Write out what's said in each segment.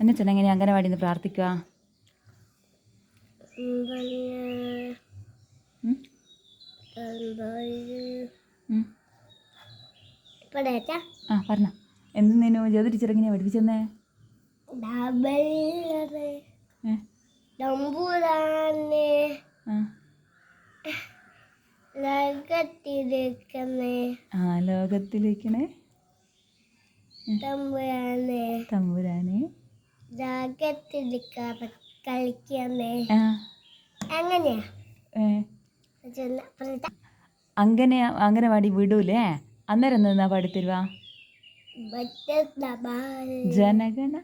എന്നെ ചെന്ന എങ്ങനെയാ അംഗനവാടി നിന്ന് പ്രാർത്ഥിക്കുക ആ പറഞ്ഞ. എന്തിനു ജ്യോതി ടീച്ചർ എങ്ങനെയാ പഠിപ്പിച്ചെന്നേ? ലോകത്തിരിക്കുന്നേ ആ. ലോകത്തിലേക്കണേ തമ്പുരാനെ. തമ്പുരാനെ. അങ്ങനെ പാടി വിടൂലേ? അന്നേരം നിന്നാ പാടിത്തരുവാ ജനഗണ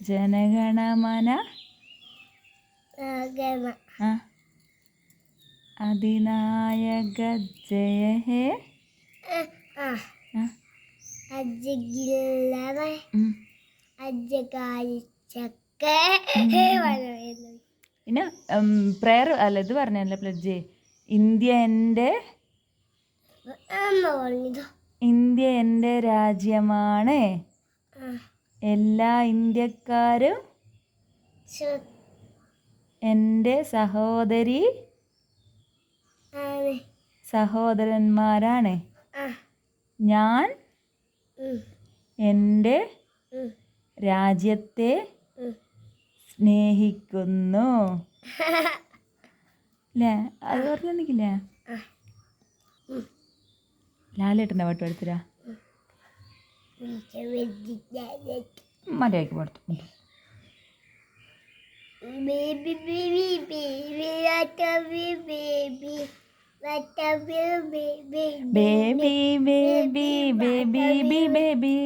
ജനഗണമന അതിനായക ജയ ഹേ പിന്നെ പ്രയർ അല്ല ഇത് പറഞ്ഞല്ലേ പ്ലജ് ഇന്ത്യ എന്റെ ഇന്ത്യ എന്റെ രാജ്യമാണ്. എല്ലാ ഇന്ത്യക്കാരും എന്റെ സഹോദരി സഹോദരന്മാരാണ്. ഞാൻ എന്റെ രാജ്യത്തെ സ്നേഹിക്കുന്നു അല്ലേ അത് ആ. ഉം. ലാലേട്ടന്റെ പാട്ട് പഠിത്തരാ. മര്യാദയ്ക്ക് പാടുത്തു Baby, baby, baby, what baby baby baby baby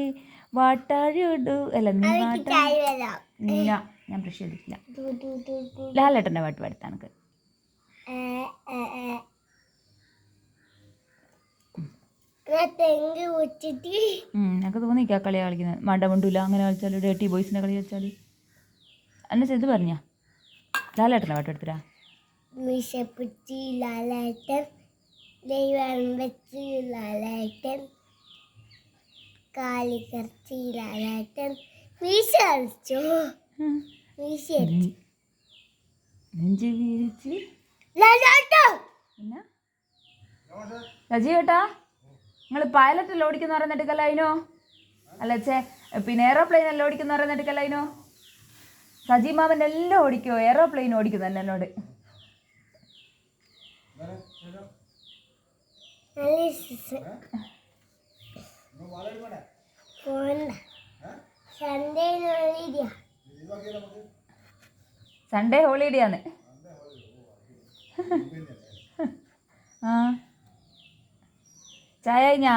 what are you do അല്ല നീ അവർക്ക് വാട്ട് ചായ വരാം. ഇല്ല ഞാൻ ബ്രഷ് ചെയ്തിട്ടില്ല. ലാലേട്ടന്റെ പാട്ട് പാടുത്താ എനിക്ക് എനിക്ക് തോന്നിക്കാ കളി കളിക്കുന്നത്. മണ്ട മുണ്ടൂല അങ്ങനെ കളിച്ചാലും ഡേട്ടി ബോയ്സിനെ കളി കളിച്ചാൽ എന്നെ ഇത് പറഞ്ഞാ. ലാലേട്ടന്റെ പാട്ട് എടുത്തരാ വിശപ്പിച്ച് ലാലേട്ടൻ ദൈവം വെച്ച് ലാലേട്ടൻ കാലിക്കർച്ചി ലാലേട്ടൻ വീശ മീശ വീശ. നെഞ്ച് വീരിച്ച് രജി ചേട്ടാ നിങ്ങൾ പൈലറ്റല്ല ഓടിക്കുന്ന പറയുന്നിട്ട് അതിനോ അല്ല ചേ പിന്നെ എയറോപ്ലെയിൻ എല്ലാം ഓടിക്കുന്ന പറയുന്നിട്ട് അതിനോ സജി മാമൻ എല്ലാം ഓടിക്കോ എയറോപ്ലെയിൻ ഓടിക്കുന്നു എന്നോട്. സൺഡേ ഹോളിഡേ ആണ്. ആ. ചായ കഴിഞ്ഞാ?